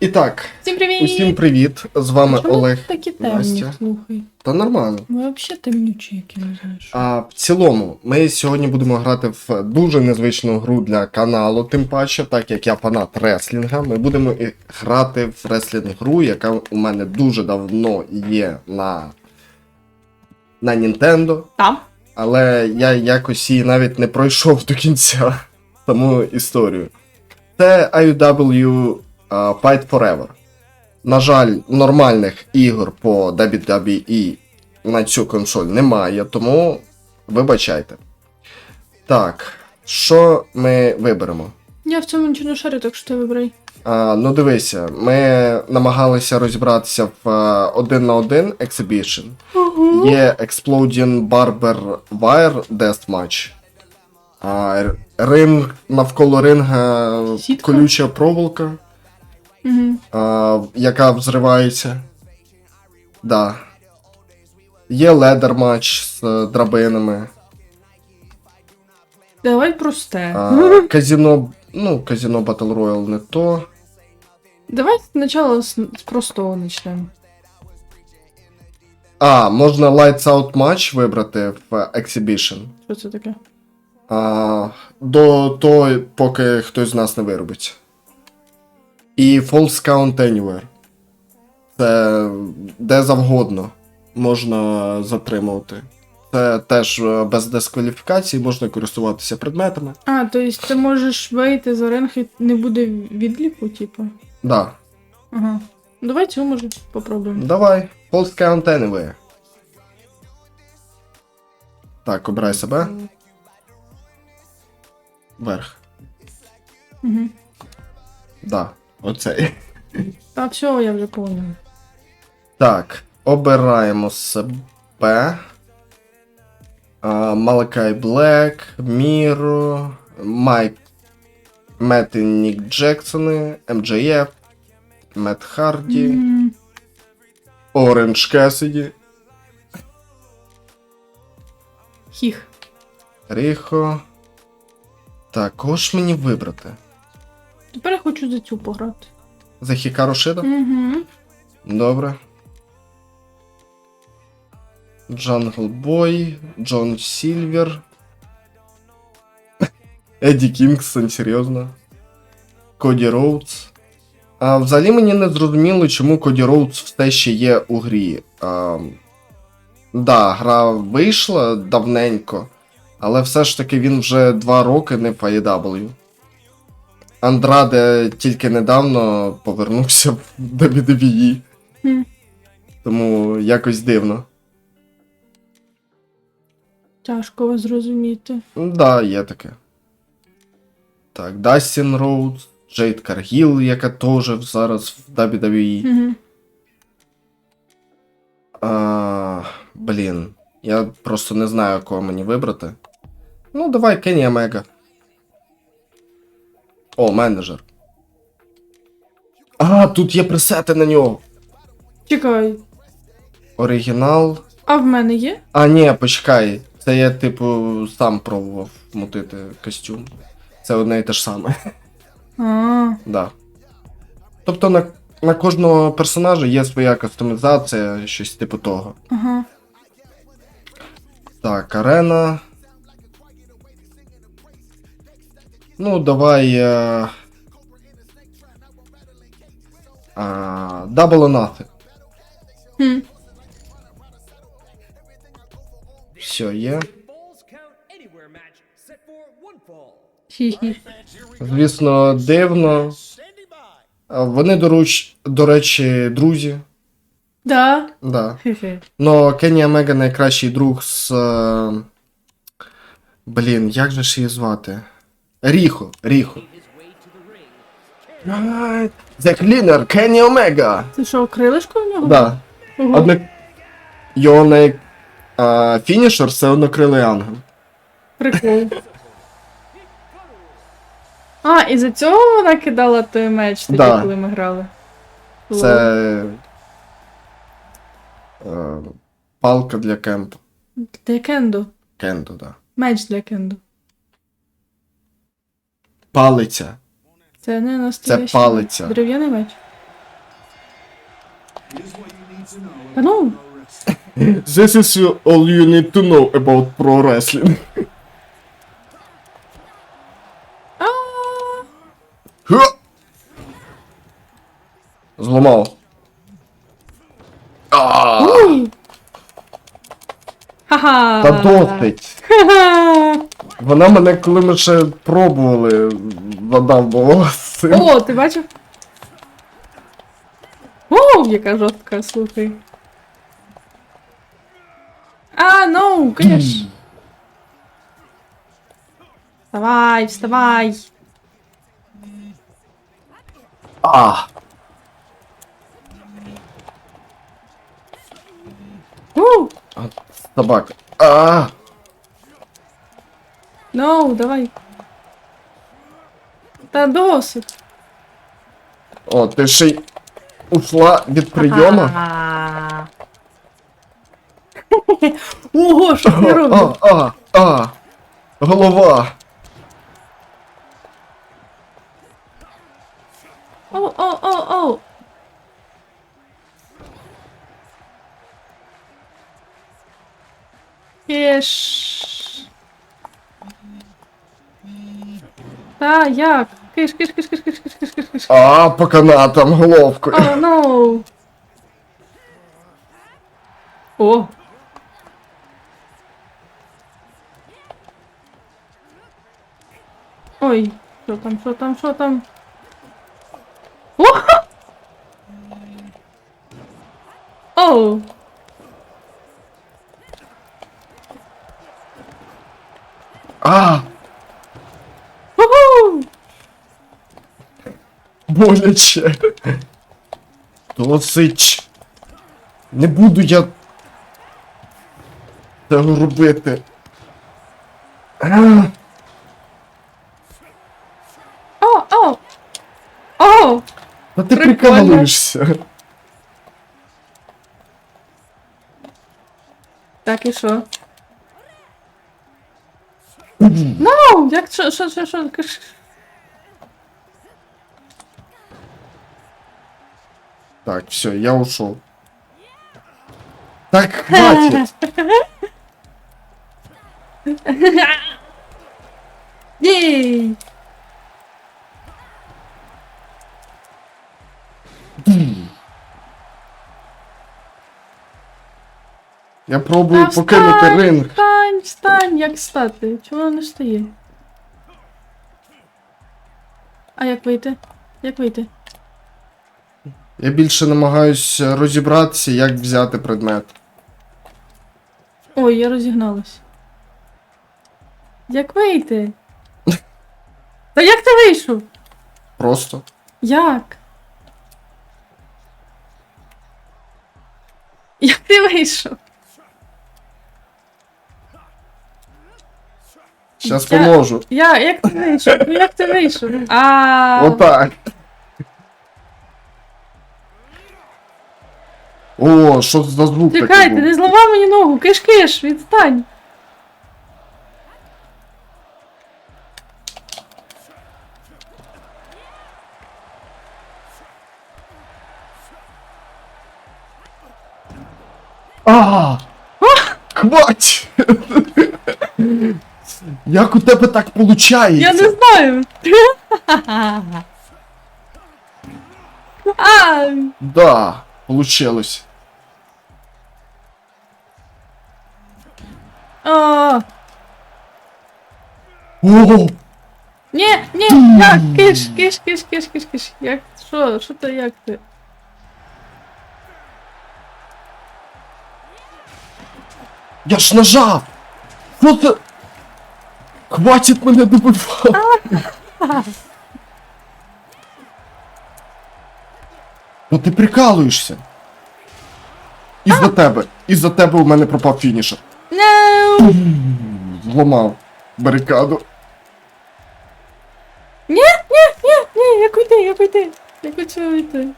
І так, Всім привіт! усім привіт! З вами Чому Олег. такі темні, Настя. слухай. Та нормально. Ми взагалі темнючі, які не знаєш. А в цілому, ми сьогодні будемо грати в дуже незвичну гру для каналу, тим паче, так як я фанат реслінга. Ми будемо і грати в реслінг гру, яка у мене дуже давно є на, на Nintendo, Там? але я якось її навіть не пройшов до кінця саму історію. Це IW Fight Forever. На жаль, нормальних ігор по WWE на цю консоль немає, тому вибачайте. Так, що ми виберемо? Я в цьому нічого не шарю, так що ти вибирай. А, ну дивися, ми намагалися розібратися в а, один на один Exhibition. Є Exploding Barber Wire Deathmatch. А, ринг навколо ринга Сітка? колюча проволока, Угу. А, яка взривається. Да. Є ледер матч з е, драбинами. Давай просте. А, казіно. Ну, казіно Battle Royale не то. Давай спочатку з, з простого почнемо. А, можна Lights Out Match вибрати в Exhibition. Що це таке? А, до того, поки хтось з нас не виробиться. І False Count Anywhere. Це де завгодно можна затримувати. Це теж е, без дискваліфікації, можна користуватися предметами. А, то есть ти можеш вийти за ринг і не буде відліку, типу. Да. Ага. Давай цю може попробуємо. Давай. False Count Anywhere. Так, обирай себе. Вверх. Угу. Да. Оцей. Та все, я вже поняв. Так, обираємо себе. Малакай Блек, Міро, Майк, Мет і Нік Джексони, МJF, Мет Харді, Оранж Кесіді, Хіх. Ріхо. Так, кого ж мені вибрати? Тепер я хочу за цю пограти. За Хікару Шида? Угу. Добре. Джангл Бой, Джон Сільвер. Еді Кінгсон, серйозно. Коді Роудс. А, взагалі мені не зрозуміло, чому Коді Роудс все ще є у грі. А, да, гра вийшла давненько, але все ж таки він вже два роки не в AEW. Андраде тільки недавно повернувся в WWE. Хм. Тому якось дивно. Тяжко зрозуміти. Ну, Да, є таке. Так, Дастін Роудс, Джейд Каргіл, яка теж зараз в WWE. Угу. А, блін, я просто не знаю, кого мені вибрати. Ну, давай Кенні Омега. О, менеджер. А, тут є пресети на нього. Чекай. Оригінал. А в мене є? А, ні, почекай. Це я, типу, сам пробував мутити костюм. Це одне і те ж саме. А, Да. Тобто на, на кожного персонажа є своя кастомізація, щось типу того. ага. Так, арена. Ну, давай. Е... А, Double or Nothing. Хм. Все є. Хі-хі. Звісно, дивно. А, Вони, доруч... до речі, друзі. Да. Да. Но Кенні Омега найкращий друг з. е, Блін, як же ж її звати? Ріхо, Ріхо. The Cleaner, Кенні Омега! Це що, крилишко в нього? Да. Ого. Одне... Його най... а, фінішер це однокрилий ангел. Прикол. А, і за цього вона кидала той меч тоді, Да. коли ми грали. Це. Е, палка для кемпу. Для кендо. Кенду, да. Меч для кендо. Палиця. Це не настоящий. палиця. Дерев'яний меч. Та ну, This is all you need to know about pro wrestling. а Ха! Зламав. А, Ой. Ха-ха. Та досить. Ха-ха. Вона мене, коли ми ще пробували, задавбувала з цим. О, ти бачив? О, яка жорстка, слухай. А, ну, киш. Вставай, вставай. А, У, собака. А, ну, давай. Та досить. о, ти ще й ушла від прийома. А. Ого, що ти А, робиш? а, а, голова. О, о, о, о. Киш. Та як? Киш, киш, киш, киш, киш, киш, киш, киш, киш. А, по канатам головкою. О, ну. О. Ой, що там, що там, що там? О! Оу. Боляче. Досить. Не буду я цього робити. О, о! О! Та ти прикалуєшся. Так і що? Ну, як що, що, що, що, Так, все, я ушел. Так, хватит. Єй! Я пробую Та покинути встань, ринг. Встань, встань, як стати? Чому вона не стає? А як вийти? Як вийти? Я більше намагаюсь розібратися, як взяти предмет. Ой, я розігналась. Як вийти? Та як ти вийшов? Просто. Як? Як ти вийшов? Щас Я- поможу. Я, як ти вийшов? Ну як ти вийшов? А, Отак. О, що за звук такий Чекайте, був? не зламай мені ногу, киш-киш, відстань. А! Хвать! Як у тебе так получається? Я не знаю. А, Да, получилось. О! Ні, ні, як, киш, киш, киш, киш, киш, киш. Як, що, що ти, як ти? Я ж нажав! Що це? Хватить мене добивати! Ну ти прикалуєшся. Із-за тебе. Із-за тебе у мене пропав фінішер. No. Зламав барикаду. Ні, ні, ні, ні, як уйти, як уйти. Як у цього уйти.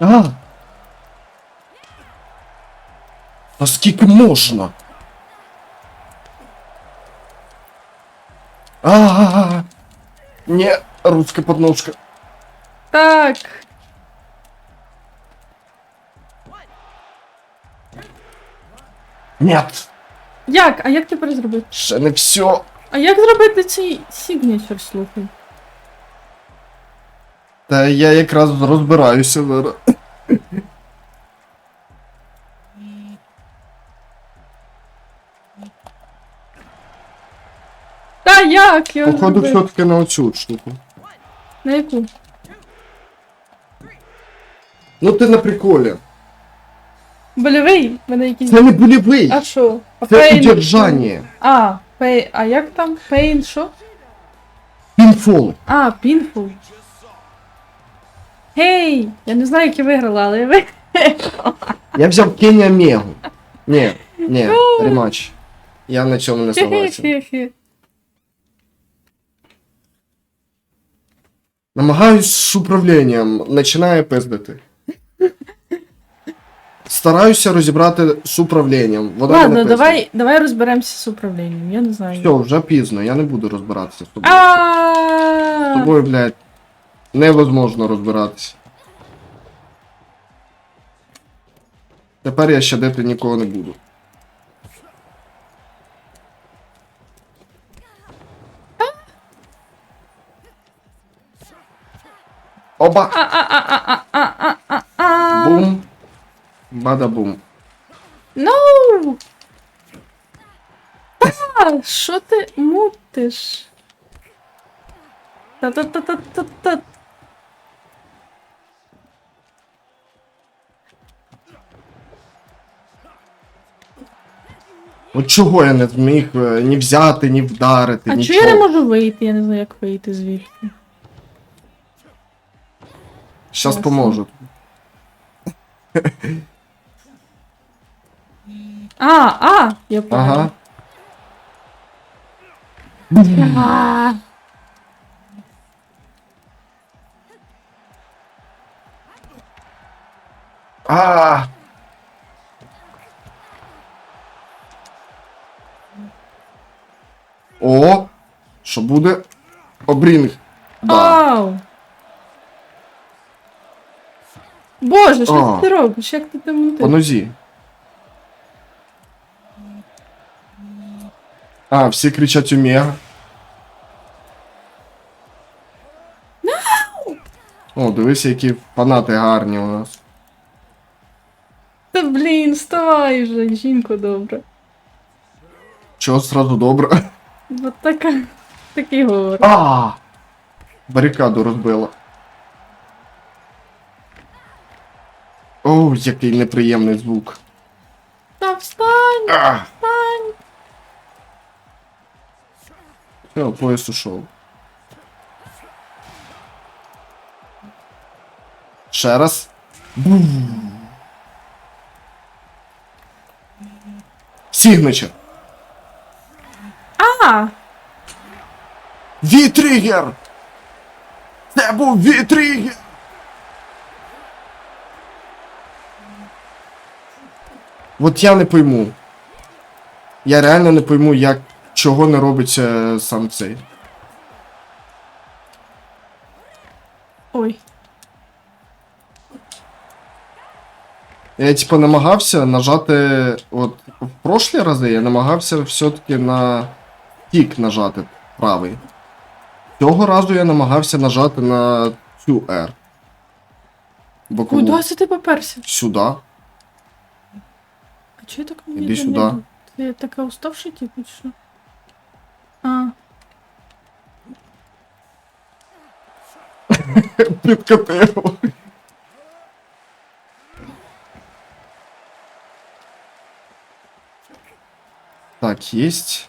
А! Та скільки можна? Ні, русська подножка. Так. Нет, Як? А як тепер зробити? ще не все. А як зробити цей сігнічер, слухай? Та я якраз розбираюся зараз. Як його Походу, зробити? все-таки на оцю штуку. На яку? Ну ти на приколі. Больовий? В Мене якісь. Це не болівий. А що? А Це пейн- удержання. А, пей... а як там? Пейн що? Пінфол. А, пінфул. Гей! Я не знаю, як я виграла, але я виграла. Я взяв Кені Омегу. Ні, ні, рематч. Я на цьому не согласен. Хе-хе-хе. Намагаюсь з управлінням, починає пиздити. Стараюся розібрати з управлінням. Вона мене Ладно, пиздить. давай, давай розберемося з управлінням, я не знаю. Все, вже пізно, я не буду розбиратися з тобою. З А тобою, блядь, невозможно розбиратися. Тепер я щадити нікого не буду. Оба! а Бум! Бада-бум. Ну! Та, що ти мутиш? Та-та-та-та-та-та. От чого я не зміг е, ні взяти, ні вдарити, А нічого. чого я не можу вийти? Я не знаю, як вийти звідти. Щас Ясно. поможу. А, а! Я поняла. Ага. А. А. О! Що буде? Обрінг. Да. Ау! Боже, що А. ти робиш? Як ти там По мутиш? нозі. А, всі кричать Омега. О, дивись, які фанати гарні у нас. Та блін, вставай вже, жінко добре. Чого сразу добре? От така. Такий говор. А! Барикаду розбила. О, який неприємний звук. Та встань! А! Встань! Все, пояс ушов. Ще раз. Сігничер. А! Вітригер! Це був вітригер! От я не пойму. Я реально не пойму, як чого не робиться сам цей. Ой. Я типу намагався нажати. От в прошлі рази я намагався все-таки на тік нажати правий. Цього разу я намагався нажати на цю R. Бокову. Куди ти поперся? Сюди. А чого я так Іди медленно сюди. йду? Ти така уставший типу, чи що? А. Підкатив. Так, есть.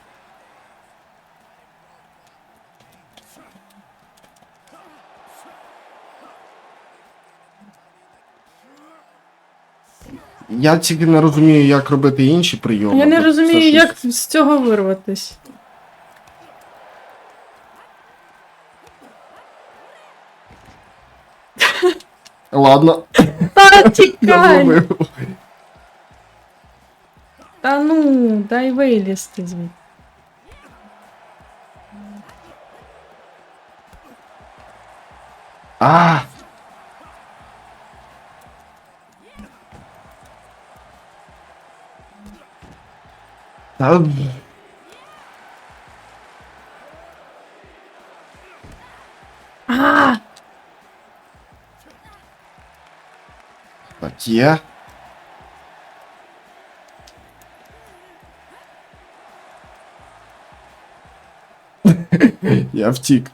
Я тільки не розумію, як робити інші прийоми. Я не розумію, як з цього вирватись. Ладно, Та я тікай! зловив. Та ну, дай вилізти звідти. А! Та... А! Так, є. Я втік.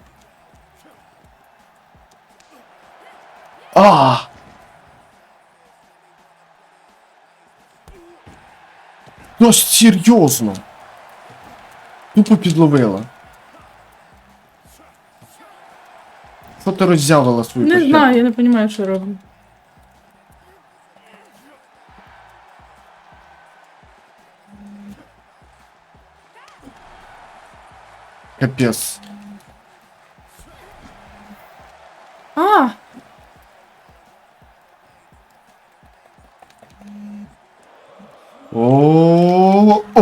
Ну серйозно. Тупо підловила. Що ти роззявила свою Не пощеку? знаю, я не розумію, що роблю. Капець. А! О, о,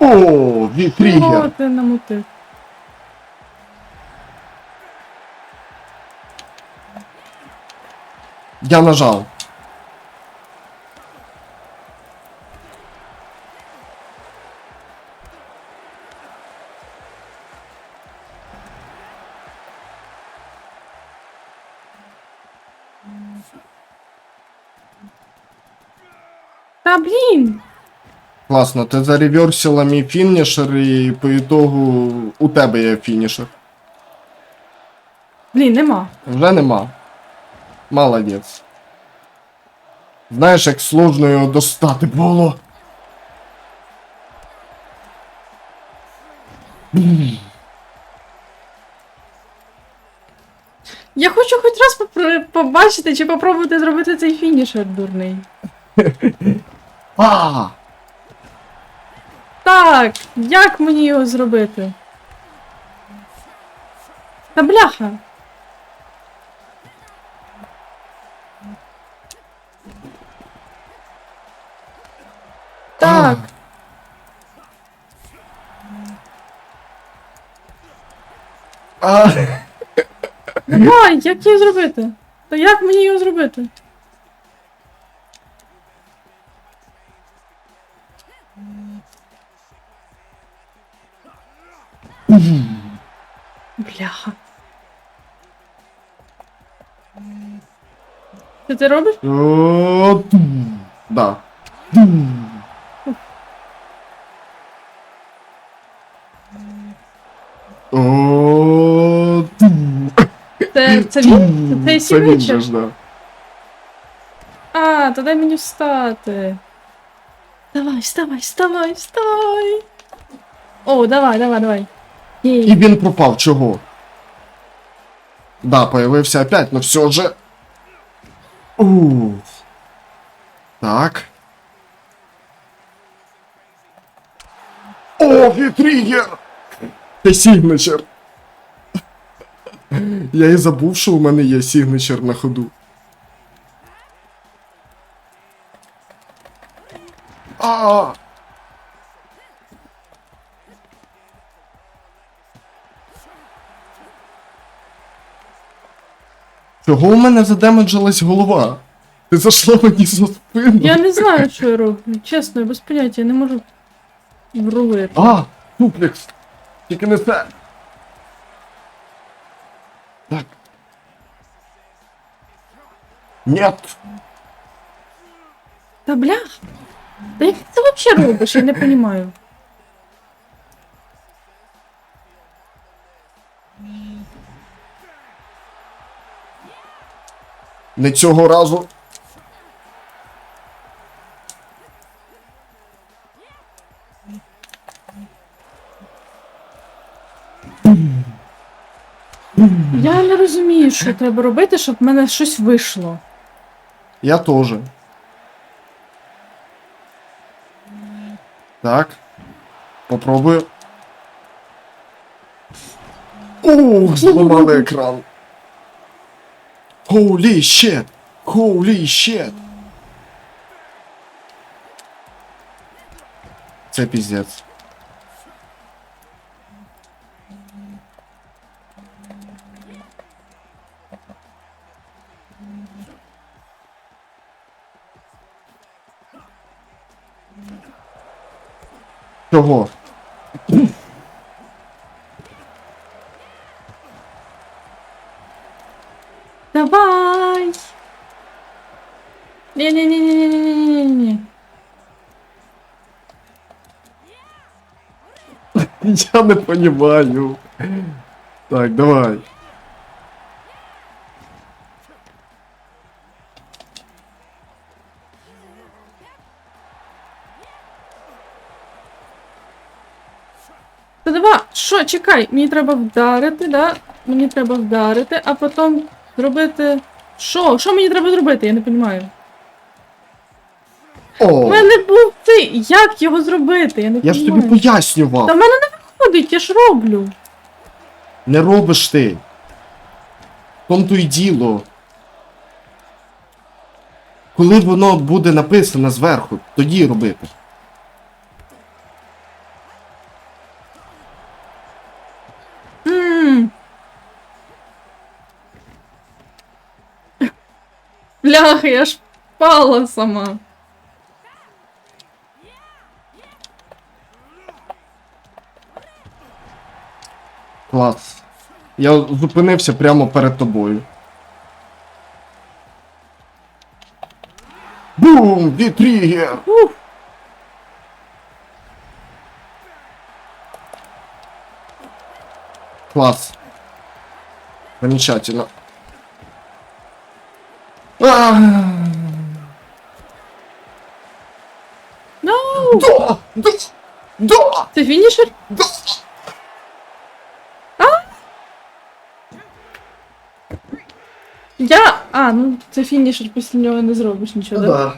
о, вітрігер. ти намутив. Я нажав. Та блін! Класно, ти зареверсила мій фінішер і по ітогу у тебе є фінішер. Блін, нема. Вже нема. Молодець. Знаєш, як сложно його достати було. Я хочу хоч раз побачити чи попробувати зробити цей фінішер дурний. А! Так, як мені його зробити? Та бляха. Так, А! давай, як її зробити? Та як мені його зробити? Що ти робиш? О, тум. Да. Тум. О, тум. Це, це він? Це цей Це він сімейчик? же ж, да. А, то дай мені встати. Давай, вставай, вставай, вставай. О, давай, давай, давай. І Єй. він пропав, чого? Да, появився опять, но все же. Уф. Так. О, вітрігер! Це сігнечер. Я і забув, що у мене є сігнечер на ходу. А. Чого у мене задемеджилась голова? Ти зайшла мені за спину. Я не знаю, що я роблю. Чесно, я без поняття, я не можу врулити. А, суплекс. Тільки не це. Так. Нет. Та блях. Та як ти це взагалі робиш? Я не розумію. Не цього разу. Я не розумію, що треба робити, щоб в мене щось вийшло. Я тоже. Так. Попробую. Ух, зламали екран. Holy shit! Holy shit! Це піздець. Чого? Ні-ні-ні-ні-ні-ні-ні-ні. Я не понимаю. Так, давай. Та давай, що, чекай, мені треба вдарити, да? Мені треба вдарити, а потім зробити. Що? Що мені треба зробити? Я не розумію. У мене був цей. Як його зробити? Я не я ж тобі пояснював. Та в мене не виходить, я ж роблю. Не робиш ти. В тому то й діло. Коли воно буде написано зверху, тоді робити. Бляха, я ж впала сама. Клас. Я зупинився прямо перед тобою. Бум! Вітрігер! Ух. Класс. Замечательно. А! No! Да! Да! Да! Це фінішер? Да! Я. А, ну це фінішер, після нього не зробиш нічого, да? Да.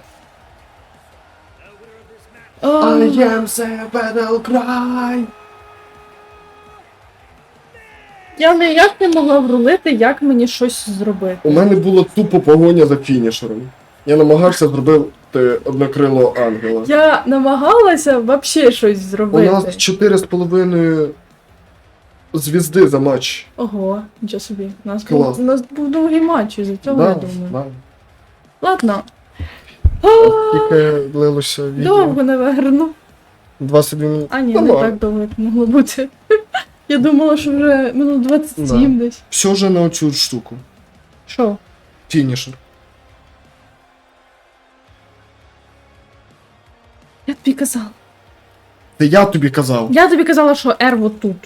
О, I am the battle cry. я ніяк не могла врулити, як мені щось зробити. У мене було тупо погоня за фінішером. Я намагався зробити однокрилого ангела. Я намагалася взагалі щось зробити. У нас 4,5 звізди за матч. Ого, нічого собі. У нас, Клас. був, у нас був довгий матч із-за цього, я думаю. да. Ладно. Тільки лилося відео. Довго, наверно. 22 минут. А ні, не так довго, як могло бути. Я думала, що вже минут 27 десь. Все же на оцю штуку. Що? Фінішер. Я тобі казала. Це я тобі казав. Я тобі казала, що R вот тут.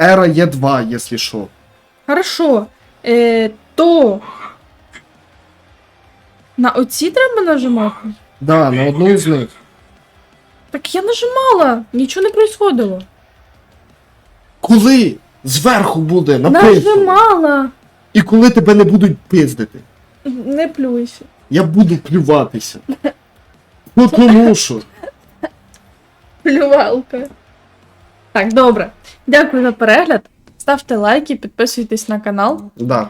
Ера є 2, якщо що. Хорошо. Е, то. На оці треба нажимати? Да, на одну із них. Так я нажимала, нічого не происходило. Коли зверху буде написано, Нажимала. і коли тебе не будуть пиздити, Не плюйся. я буду плюватися. Ну тому що. Плювалка. Так, добре. Дякую за перегляд. Ставте лайки, підписуйтесь на канал. Да.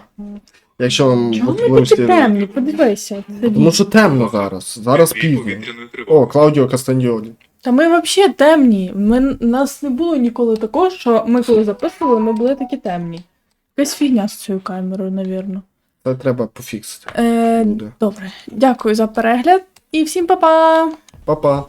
Якщо вам Чому ми такі темні? Подивися. Тому що темно зараз. Зараз пізно. О, Клаудіо Кастаньолі. Та ми взагалі темні. Ми, нас не було ніколи такого, що ми коли записували, ми були такі темні. Якась фігня з цією камерою, навірно. Це треба пофіксити. Е, Буде. добре. Дякую за перегляд і всім па-па! Па-па.